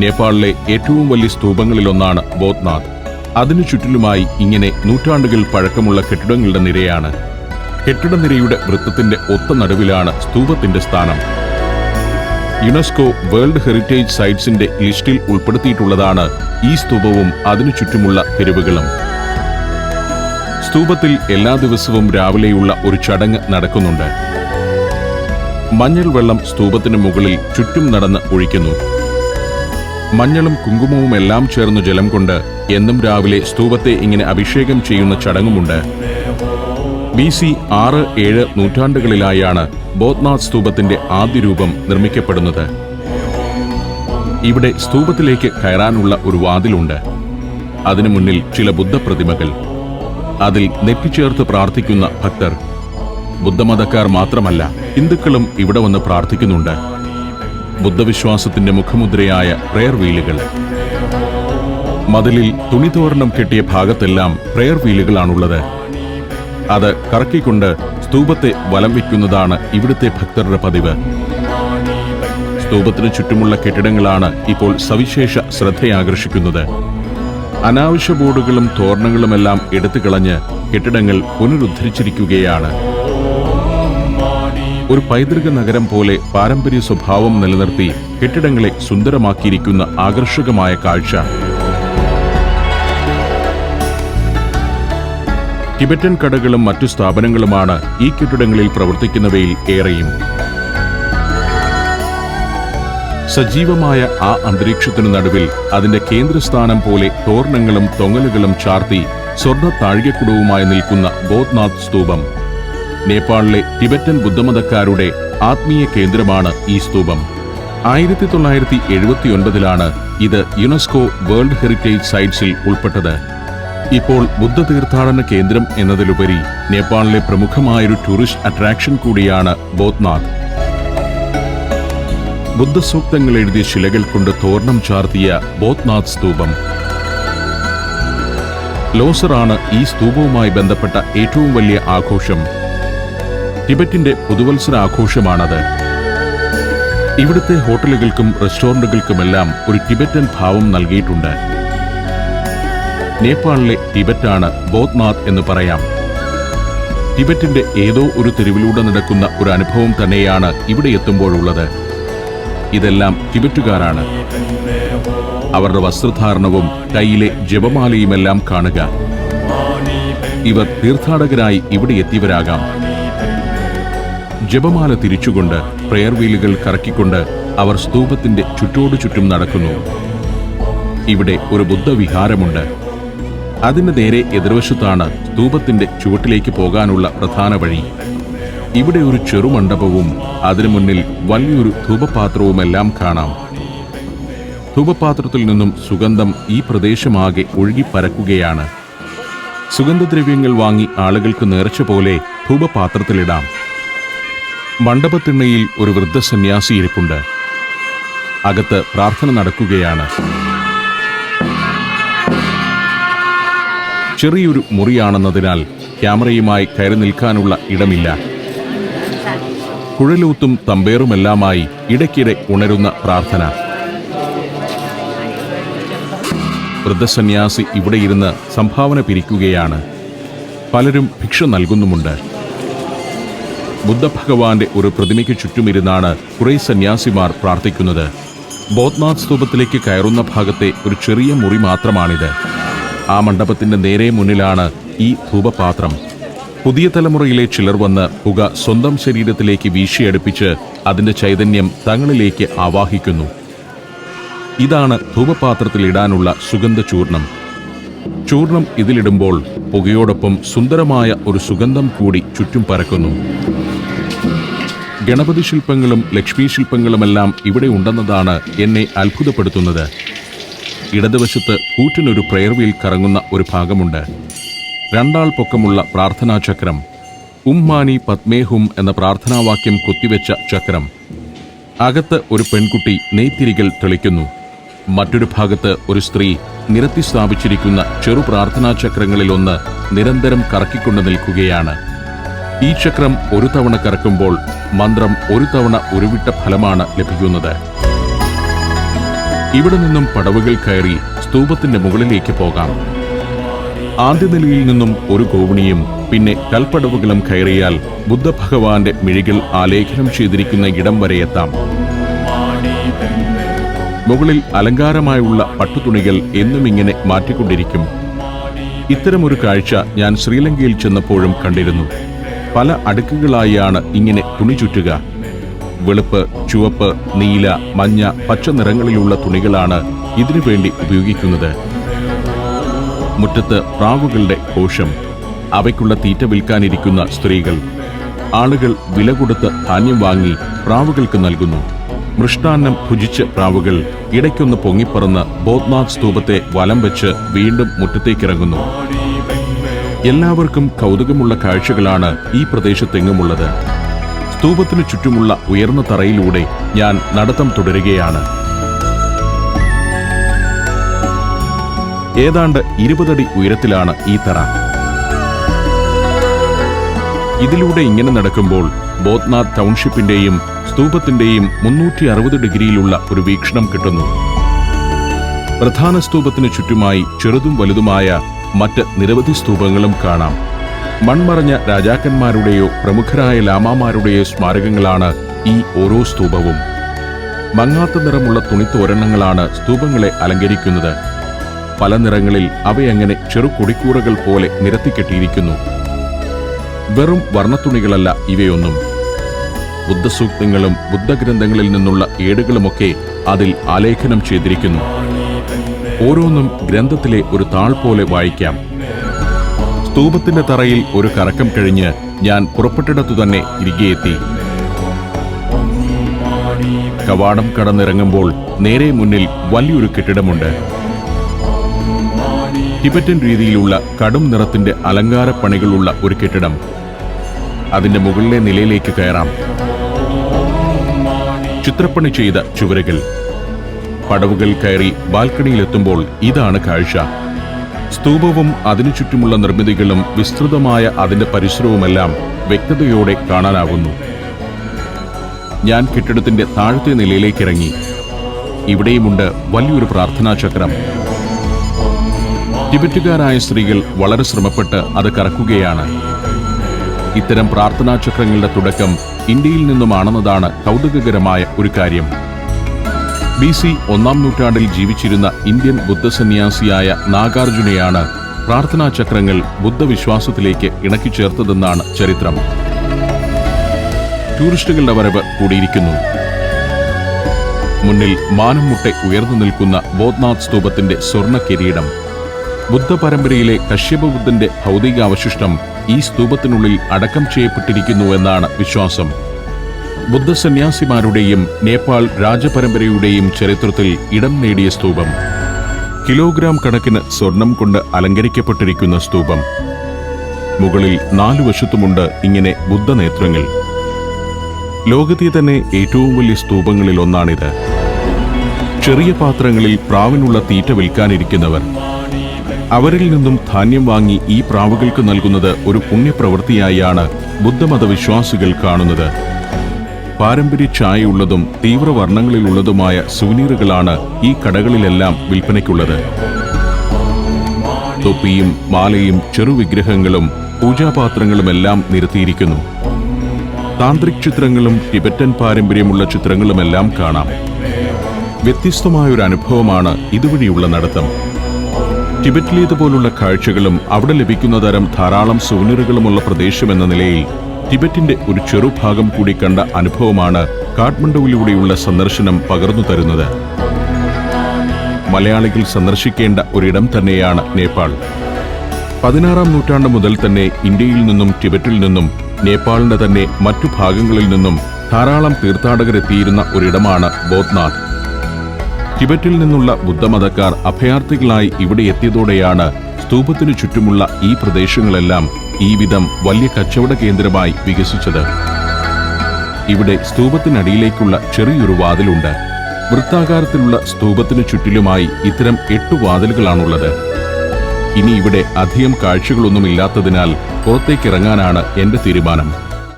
നേപ്പാളിലെ ഏറ്റവും വലിയ സ്തൂപങ്ങളിലൊന്നാണ് ബോധ്നാഥ് അതിനു ചുറ്റിലുമായി ഇങ്ങനെ നൂറ്റാണ്ടുകൾ പഴക്കമുള്ള കെട്ടിടങ്ങളുടെ നിരയാണ്. കെട്ടിടനിരയുടെ വൃത്തത്തിന്റെ ഒത്ത നടുവിലാണ് സ്തൂപത്തിന്റെ സ്ഥാനം. യുനെസ്കോ വേൾഡ് ഹെറിറ്റേജ് സൈറ്റ്സിന്റെ ലിസ്റ്റിൽ ഉൾപ്പെടുത്തിയിട്ടുള്ളതാണ് ഈ സ്തൂപവും അതിനു ചുറ്റുമുള്ള തെരുവുകളും. സ്തൂപത്തിൽ എല്ലാ ദിവസവും രാവിലെയുള്ള ഒരു ചടങ്ങ് നടക്കുന്നുണ്ട്. മഞ്ഞൾ വെള്ളം സ്തൂപത്തിന് മുകളിൽ ചുറ്റും നടന്ന് ഒഴിക്കുന്നു. മഞ്ഞളും കുങ്കുമവും എല്ലാം ചേർന്ന് ജലം കൊണ്ട് എന്നും രാവിലെ സ്തൂപത്തെ ഇങ്ങനെ അഭിഷേകം ചെയ്യുന്ന ചടങ്ങുമുണ്ട്. ബി സി ആറ് ഏഴ് നൂറ്റാണ്ടുകളിലായാണ് ബോധ്നാഥ് സ്തൂപത്തിന്റെ ആദ്യ രൂപം നിർമ്മിക്കപ്പെടുന്നത്. ഇവിടെ സ്തൂപത്തിലേക്ക് കയറാനുള്ള ഒരു വാതിലുണ്ട്. അതിനു മുന്നിൽ ചില ബുദ്ധപ്രതിമകൾ. അതിൽ നെറ്റിച്ചേർത്ത് പ്രാർത്ഥിക്കുന്ന ഭക്തർ. ബുദ്ധമതക്കാർ മാത്രമല്ല ഹിന്ദുക്കളും ഇവിടെ വന്ന് പ്രാർത്ഥിക്കുന്നുണ്ട്. ബുദ്ധവിശ്വാസത്തിന്റെ മുഖമുദ്രയായ പ്രയർ വീലുകൾ. മതിലിൽ തുണിതോരണം കെട്ടിയ ഭാഗത്തെല്ലാം പ്രയർ വീലുകളാണുള്ളത്. അത് കറക്കിക്കൊണ്ട് സ്തൂപത്തെ വലം വയ്ക്കുന്നതാണ് ഇവിടുത്തെ ഭക്തരുടെ പതിവ്. സ്തൂപത്തിന് ചുറ്റുമുള്ള കെട്ടിടങ്ങളാണ് ഇപ്പോൾ സവിശേഷ ശ്രദ്ധയാകർഷിക്കുന്നത്. അനാവശ്യ ബോർഡുകളും തോരണങ്ങളുമെല്ലാം എടുത്തു കളഞ്ഞ് കെട്ടിടങ്ങൾ പുനരുദ്ധരിച്ചിരിക്കുകയാണ്. ഒരു പൈതൃക നഗരം പോലെ പാരമ്പര്യ സ്വഭാവം നിലനിർത്തി കെട്ടിടങ്ങളെ സുന്ദരമാക്കിയിരിക്കുന്ന ആകർഷകമായ കാഴ്ച. ടിബറ്റൻ കടകളും മറ്റു സ്ഥാപനങ്ങളുമാണ് ഈ കെട്ടിടങ്ങളിൽ പ്രവർത്തിക്കുന്നവയിൽ ഏറെയും. സജീവമായ ആ അന്തരീക്ഷത്തിനു നടുവിൽ അതിന്റെ കേന്ദ്രസ്ഥാനം പോലെ തോരണങ്ങളും തൊങ്ങലുകളും ചാർത്തി സ്വർണ താഴികക്കുടവുമായി നിൽക്കുന്ന ബോധ്നാഥ് സ്തൂപം. നേപ്പാളിലെ ടിബറ്റൻ ബുദ്ധമതക്കാരുടെ ആത്മീയ കേന്ദ്രമാണ് ഈ സ്തൂപം. ആയിരത്തി തൊള്ളായിരത്തി എഴുപത്തിയൊൻപതിലാണ് ഇത് യുനെസ്കോ വേൾഡ് ഹെറിറ്റേജ് സൈറ്റ്സിൽ ഉൾപ്പെട്ടത്. ഇപ്പോൾ ബുദ്ധ തീർത്ഥാടന കേന്ദ്രം എന്നതിലുപരി നേപ്പാളിലെ പ്രമുഖമായൊരു ടൂറിസ്റ്റ് അട്രാക്ഷൻ കൂടിയാണ് ബോത്നാഥ് ബുദ്ധസൂക്തങ്ങൾ എഴുതിയ ശിലകൾ കൊണ്ട് തോരണം ചാർത്തിയ ബോത്നാഥ് സ്തൂപം. ലോസറാണ് ഈ സ്തൂപവുമായി ബന്ധപ്പെട്ട ഏറ്റവും വലിയ ആഘോഷം. ടിബറ്റിന്റെ പുതുവത്സര ആഘോഷമാണത് ഇവിടുത്തെ ഹോട്ടലുകൾക്കും റെസ്റ്റോറന്റുകൾക്കുമെല്ലാം ഒരു ടിബറ്റൻ ഭാവം നൽകിയിട്ടുണ്ട്. നേപ്പാളിലെ ടിബറ്റാണ് ബോധ്നാഥ് എന്ന് പറയാം. ടിബറ്റിന്റെ ഏതോ ഒരു തെരുവിലൂടെ നടക്കുന്ന ഒരു അനുഭവം തന്നെയാണ് ഇവിടെ എത്തുമ്പോഴുള്ളത്. ഇതെല്ലാം ടിബറ്റുകാരാണ്. അവരുടെ വസ്ത്രധാരണവും കയ്യിലെ ജപമാലയുമെല്ലാം കാണുക. ഇവർ തീർത്ഥാടകരായി ഇവിടെ എത്തിയവരാകാം. ജപമാല തിരിച്ചുകൊണ്ട് പ്രെയർ വീലുകൾ കറക്കിക്കൊണ്ട് അവർ സ്തൂപത്തിന്റെ ചുറ്റോടു ചുറ്റും നടക്കുന്നു. ഇവിടെ ഒരു ബുദ്ധവിഹാരമുണ്ട്. അതിന് നേരെ എതിർവശത്താണ് സ്തൂപത്തിന്റെ ചുവട്ടിലേക്ക് പോകാനുള്ള പ്രധാന വഴി. ഇവിടെ ഒരു ചെറുമണ്ഡപവും അതിനു മുന്നിൽ വലിയൊരു ധൂപപാത്രവുമെല്ലാം കാണാം. ധൂപപാത്രത്തിൽ നിന്നും സുഗന്ധം ഈ പ്രദേശമാകെ ഒഴുകിപ്പരക്കുകയാണ് സുഗന്ധദ്രവ്യങ്ങൾ വാങ്ങി ആളുകൾക്ക് നേർച്ച പോലെ ധൂപപാത്രത്തിലിടാം. മണ്ഡപത്തിണ്ണയിൽ ഒരു വൃദ്ധസന്യാസി ഇരിപ്പുണ്ട്. അകത്ത് പ്രാർത്ഥന നടക്കുകയാണ്. ചെറിയൊരു മുറിയാണെന്നതിനാൽ ക്യാമറയുമായി കയറി നിൽക്കാനുള്ള ഇടമില്ല. കുഴലൂത്തും തമ്പേറുമെല്ലാമായി ഇടയ്ക്കിടെ ഉണരുന്ന പ്രാർത്ഥന. വൃദ്ധസന്യാസി ഇവിടെ ഇരുന്ന് സംഭാവന പിരിക്കുകയാണ്. പലരും ഭിക്ഷ നൽകുന്നുമുണ്ട്. ബുദ്ധഭഗവാന്റെ ഒരു പ്രതിമയ്ക്ക് ചുറ്റുമിരുന്നാണ് കുറേ സന്യാസിമാർ പ്രാർത്ഥിക്കുന്നത്. ബോധ്നാഥ് സ്തൂപത്തിലേക്ക് കയറുന്ന ഭാഗത്തെ ഒരു ചെറിയ മുറി മാത്രമാണിത്. ആ മണ്ഡപത്തിന്റെ നേരെ മുന്നിലാണ് ഈ ധൂപപാത്രം. പുതിയ തലമുറയിലെ ചിലർ വന്ന് പുക സ്വന്തം ശരീരത്തിലേക്ക് വീശിയടുപ്പിച്ച് അതിന്റെ ചൈതന്യം തങ്ങളിലേക്ക് ആവാഹിക്കുന്നു. ഇതാണ് ധൂപപാത്രത്തിലിടാനുള്ള സുഗന്ധ ചൂർണം. ചൂർണം ഇതിലിടുമ്പോൾ പുകയോടൊപ്പം സുന്ദരമായ ഒരു സുഗന്ധം കൂടി ചുറ്റും പരക്കുന്നു ഗണപതി ശില്പങ്ങളും ലക്ഷ്മി ശില്പങ്ങളുമെല്ലാം ഇവിടെ ഉണ്ടെന്നതാണ് എന്നെ അത്ഭുതപ്പെടുത്തുന്നത്. ഇടതുവശത്ത് കൂറ്റിനൊരു പ്രയർവിയിൽ കറങ്ങുന്ന ഒരു ഭാഗമുണ്ട്. രണ്ടാൾ പൊക്കമുള്ള പ്രാർത്ഥനാ ചക്രം. ഉമ്മാനി പത്മേഹും എന്ന പ്രാർത്ഥനാവാക്യം കൊത്തിവെച്ച ചക്രം. അകത്ത് ഒരു പെൺകുട്ടി നെയ്ത്തിരികൾ തെളിക്കുന്നു. മറ്റൊരു ഭാഗത്ത് ഒരു സ്ത്രീ നിരത്തി സ്ഥാപിച്ചിരിക്കുന്ന ചെറു പ്രാർത്ഥനാ ചക്രങ്ങളിലൊന്ന് നിരന്തരം കറക്കിക്കൊണ്ട് നിൽക്കുകയാണ്. ഈ ചക്രം ഒരു തവണ കറക്കുമ്പോൾ മന്ത്രം ഒരു തവണ ഉരുവിട്ട ഫലമാണ് ലഭിക്കുന്നത്. ഇവിടെ നിന്നും പടവുകൾ കയറി സ്തൂപത്തിന്റെ മുകളിലേക്ക് പോകാം. ആദ്യ നിലയിൽ നിന്നും ഒരു ഗോവണിയും പിന്നെ കൽപ്പടവുകളും കയറിയാൽ ബുദ്ധഭഗവാന്റെ മിഴികൾ ആലേഖനം ചെയ്തിരിക്കുന്ന ഇടം വരെ എത്താം. മുകളിൽ അലങ്കാരമായുള്ള പട്ടുതുണികൾ എന്നും ഇങ്ങനെ മാറ്റിക്കൊണ്ടിരിക്കും. ഇത്തരമൊരു കാഴ്ച ഞാൻ ശ്രീലങ്കയിൽ ചെന്നപ്പോഴും കണ്ടിരുന്നു. പല അടുക്കുകളായാണ് ഇങ്ങനെ തുണി ചുറ്റുക. വെളുപ്പ് ചുവപ്പ് നീല മഞ്ഞ പച്ച നിറങ്ങളിലുള്ള തുണികളാണ് ഇതിനു വേണ്ടി ഉപയോഗിക്കുന്നത്. മുറ്റത്ത് പ്രാവുകളുടെ കോശം. അവയ്ക്കുള്ള തീറ്റ വിൽക്കാനിരിക്കുന്ന സ്ത്രീകൾ. ആളുകൾ വില കൊടുത്ത് ധാന്യം വാങ്ങി പ്രാവുകൾക്ക് നൽകുന്നു. മൃഷ്ടാന്നം ഭുജിച്ച് പ്രാവുകൾ ഇടയ്ക്കൊന്ന് പൊങ്ങിപ്പറന്ന് ബോധ്നാഥ് സ്തൂപത്തെ വലം വെച്ച് വീണ്ടും മുറ്റത്തേക്കിറങ്ങുന്നു. എല്ലാവർക്കും കൗതുകമുള്ള കാഴ്ചകളാണ് ഈ പ്രദേശത്തെങ്ങുമുള്ളത്. സ്തൂപത്തിനു ചുറ്റുമുള്ള ഉയർന്ന തറയിലൂടെ ഞാൻ നടത്തം തുടരുകയാണ്. ഏതാണ്ട് ഇരുപതടി ഉയരത്തിലാണ് ഈ തറ. ഇതിലൂടെ ഇങ്ങനെ നടക്കുമ്പോൾ ബോധ്നാഥ് ടൗൺഷിപ്പിന്റെയും സ്തൂപത്തിന്റെയും മുന്നൂറ്റി അറുപത് ഡിഗ്രിയിലുള്ള ഒരു വീക്ഷണം കിട്ടുന്നു. പ്രധാന സ്തൂപത്തിന് ചുറ്റുമായി ചെറുതും വലുതുമായ മറ്റ് നിരവധി സ്തൂപങ്ങളും കാണാം. മൺമറഞ്ഞ രാജാക്കന്മാരുടെയോ പ്രമുഖരായ ലാമാമാരുടെയോ സ്മാരകങ്ങളാണ് ഈ ഓരോ സ്തൂപവും. മങ്ങാത്ത നിറമുള്ള തുണിത്തോരണങ്ങളാണ് സ്തൂപങ്ങളെ അലങ്കരിക്കുന്നത്. പല നിറങ്ങളിൽ അവയങ്ങനെ ചെറു കൊടിക്കൂറകൾ പോലെ നിരത്തിക്കെട്ടിയിരിക്കുന്നു. വെറും വർണത്തുണികളല്ല ഇവയൊന്നും. ബുദ്ധസൂക്തങ്ങളും ബുദ്ധഗ്രന്ഥങ്ങളിൽ നിന്നുള്ള ഏടുകളുമൊക്കെ അതിൽ ആലേഖനം ചെയ്തിരിക്കുന്നു. ഓരോന്നും ഗ്രന്ഥത്തിലെ ഒരു താൾ പോലെ വായിക്കാം. സ്തൂപത്തിന്റെ തറയിൽ ഒരു കറക്കം കഴിഞ്ഞ് ഞാൻ പുറപ്പെട്ടിടത്തു തന്നെ തിരികെയെത്തി കവാടം കടന്നിറങ്ങുമ്പോൾ നേരെ മുന്നിൽ വലിയൊരു കെട്ടിടമുണ്ട്. ടിബറ്റൻ രീതിയിലുള്ള കടും നിറത്തിന്റെ അലങ്കാരപ്പണികളുള്ള ഒരു കെട്ടിടം. അതിന്റെ മുകളിലെ നിലയിലേക്ക് കയറാം. ചിത്രപ്പണി ചെയ്ത ചുവരുകൾ. പടവുകൾ കയറി ബാൽക്കണിയിലെത്തുമ്പോൾ ഇതാണ് കാഴ്ച. സ്തൂപവും അതിനു ചുറ്റുമുള്ള നിർമ്മിതികളും വിസ്തൃതമായ അതിന്റെ പരിസരവുമെല്ലാം വ്യക്തതയോടെ കാണാനാകുന്നു. ഞാൻ കെട്ടിടത്തിന്റെ താഴത്തെ നിലയിലേക്ക് ഇറങ്ങി ഇവിടെയുമുണ്ട് വലിയൊരു പ്രാർത്ഥനാ ചക്രം. ടിബറ്റുകാരായ സ്ത്രീകൾ വളരെ ശ്രമപ്പെട്ട് അത് കറക്കുകയാണ്. ഇത്തരം പ്രാർത്ഥനാ ചക്രങ്ങളുടെ തുടക്കം ഇന്ത്യയിൽ നിന്നുമാണെന്നതാണ് കൗതുകകരമായ ഒരു കാര്യം. ബി സി ഒന്നാം നൂറ്റാണ്ടിൽ ജീവിച്ചിരുന്ന ഇന്ത്യൻ ബുദ്ധസന്യാസിയായ നാഗാർജുനയാണ് പ്രാർത്ഥനാ ചക്രങ്ങൾ ബുദ്ധവിശ്വാസത്തിലേക്ക് ഇണക്കി ചേർത്തതെന്നാണ് ചരിത്രം. ടൂറിസ്റ്റുകളുടെ വരവ് കൂടിയിരിക്കുന്നു. മുന്നിൽ മാനം മുട്ടെ ഉയർന്നു നിൽക്കുന്ന ബോധ്നാഥ് സ്തൂപത്തിന്റെ സ്വർണ കിരീടം. ബുദ്ധപരമ്പരയിലെ കശ്യപബുദ്ധന്റെ ഭൗതികാവശിഷ്ടം ഈ സ്തൂപത്തിനുള്ളിൽ അടക്കം ചെയ്യപ്പെട്ടിരിക്കുന്നു എന്നാണ് വിശ്വാസം. ബുദ്ധസന്യാസിമാരുടെയും നേപ്പാൾ രാജപരമ്പരയുടെയും ചരിത്രത്തിൽ ഇടം നേടിയ സ്തൂപം. കിലോഗ്രാം കണക്കിന് സ്വർണം കൊണ്ട് അലങ്കരിക്കപ്പെട്ടിരിക്കുന്ന സ്തൂപം. മുകളിൽ നാലു വശത്തുമുണ്ട് ഇങ്ങനെ ബുദ്ധനേത്രങ്ങൾ. ലോകത്തെ തന്നെ ഏറ്റവും വലിയ സ്തൂപങ്ങളിൽ ഒന്നാണിത്. ചെറിയ പാത്രങ്ങളിൽ പ്രാവിനുള്ള തീറ്റ വിൽക്കാനിരിക്കുന്നവർ. അവരിൽ നിന്നും ധാന്യം വാങ്ങി ഈ പ്രാവുകൾക്ക് നൽകുന്നത് ഒരു പുണ്യപ്രവൃത്തിയായാണ് ബുദ്ധമത വിശ്വാസികൾ കാണുന്നത്. പാരമ്പര്യ ചായയുള്ളതും തീവ്രവർണങ്ങളിലുള്ളതുമായ സുവനീറുകളാണ് ഈ കടകളിലെല്ലാം വിൽപ്പനയ്ക്കുള്ളത്. തൊപ്പിയും മാലയും ചെറുവിഗ്രഹങ്ങളും പൂജാപാത്രങ്ങളുമെല്ലാം നിരത്തിയിരിക്കുന്നു. താന്ത്രിക് ചിത്രങ്ങളും ടിബറ്റൻ പാരമ്പര്യമുള്ള ചിത്രങ്ങളുമെല്ലാം കാണാം. വ്യത്യസ്തമായൊരു അനുഭവമാണ് ഇതുവഴിയുള്ള നടത്തം. ടിബറ്റിലേതുപോലുള്ള കാഴ്ചകളും അവിടെ ലഭിക്കുന്ന തരം ധാരാളം സുവനീറുകളുമുള്ള പ്രദേശമെന്ന നിലയിൽ ടിബറ്റിന്റെ ഒരു ചെറുഭാഗം കൂടി കണ്ട അനുഭവമാണ് കാഠ്മണ്ഡുവിലൂടെയുള്ള സന്ദർശനം പകർന്നു തരുന്നത്. മലയാളികൾ സന്ദർശിക്കേണ്ട ഒരിടം തന്നെയാണ് നേപ്പാൾ. പതിനാറാം നൂറ്റാണ്ട് മുതൽ തന്നെ ഇന്ത്യയിൽ നിന്നും ടിബറ്റിൽ നിന്നും നേപ്പാളിന്റെ തന്നെ മറ്റു ഭാഗങ്ങളിൽ നിന്നും ധാരാളം തീർത്ഥാടകരെത്തിയിരുന്ന ഒരിടമാണ് ബോധ്നാഥ് ടിബറ്റിൽ നിന്നുള്ള ബുദ്ധമതക്കാർ അഭയാർത്ഥികളായി ഇവിടെ എത്തിയതോടെയാണ് സ്തൂപത്തിനു ചുറ്റുമുള്ള ഈ പ്രദേശങ്ങളെല്ലാം ഈ വിധം വലിയ കച്ചവട കേന്ദ്രമായി വികസിച്ചത്. ഇവിടെ സ്തൂപത്തിനടിയിലേക്കുള്ള ചെറിയൊരു വാതിലുണ്ട്. വൃത്താകാരത്തിലുള്ള സ്തൂപത്തിനു ചുറ്റിലുമായി ഇത്തരം എട്ടു വാതിലുകളാണുള്ളത്. ഇനി ഇവിടെ അധികം കാഴ്ചകളൊന്നുമില്ലാത്തതിനാൽ പുറത്തേക്കിറങ്ങാനാണ് എന്റെ തീരുമാനം.